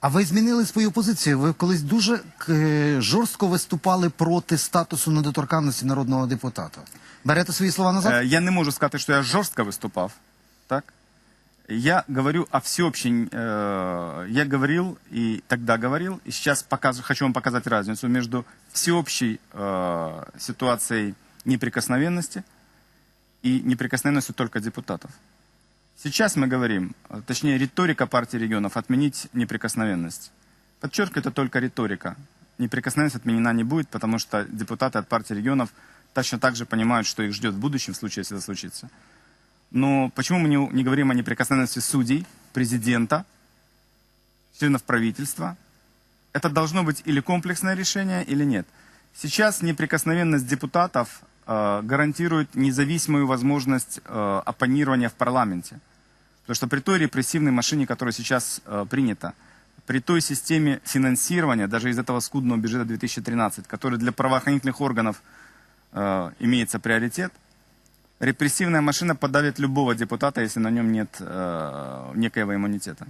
А ви змінили свою позицію. Ви колись дуже е, жорстко виступали проти статусу недоторканності народного депутата. Берете свої слова назад? Э, Я не можу сказати, що я жорстко виступав. Так? Я говорю о всеобщей... э, я говорил и тогда говорил, и сейчас покажу, хочу вам показать разницу между всеобщей э, ситуацией неприкосновенности и неприкосновенностью только депутатов. Сейчас мы говорим, э, точнее риторика партии регионов, отменить неприкосновенность. Подчеркиваю, это только риторика. Неприкосновенность отменена не будет, потому что депутаты от партии регионов точно так же понимают, что их ждет в будущем, в случае, если это случится. Но почему мы не, не говорим о неприкосновенности судей, президента, членов правительства? Это должно быть или комплексное решение, или нет. Сейчас неприкосновенность депутатов гарантирует независимую возможность э, оппонирования в парламенте. Потому что при той репрессивной машине, которая сейчас э, принята, при той системе финансирования, даже из этого скудного бюджета 2013, который для правоохранительных органов э, имеется приоритет, репрессивная машина подавит любого депутата, если на нем нет э, некоего иммунитета.